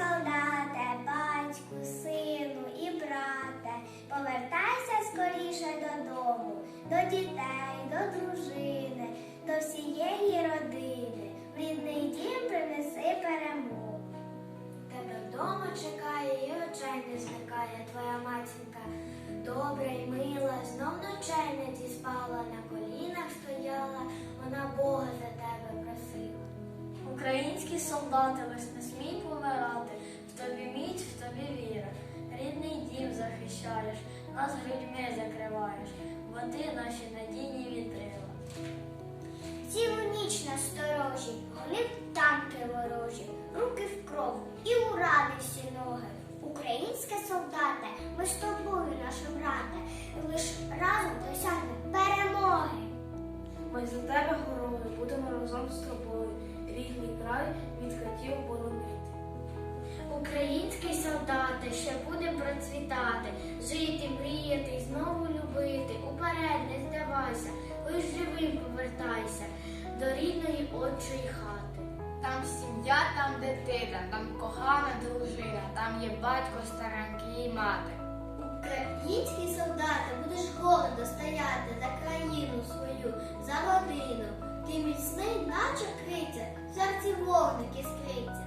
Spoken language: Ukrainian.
солдате, батьку, сину і брате, повертайся скоріше додому, до дітей, до дружини, до всієї родини, в рідний дім принеси перемогу. Тебе вдома чекає і очей не зникає твоя матінка, добра й мила, знов ночей не діспала, на колінах стояла, вона Бога. Українські солдати, лиш не смій помирати, в тобі міць, в тобі віра. Рідний дім захищаєш, нас грудьми закриваєш, бо ти наші надійні вітрила. Цілу ніч на сторожі, гонив танки ворожі, руки в кров і у рани всі ноги. Українське солдате, ми з тобою, наше брате, солдати ще буде процвітати, жити, мріяти і знову любити. Уперед не здавайся, лиш живим повертайся до рідної отчої хати. Там сім'я, там дитина, там кохана дружина, там є батько, старенький і мати. Українські солдати будеш гордо стояти за країну свою, за родину. Ти міцний, наче криця, в серці вогник іскриться.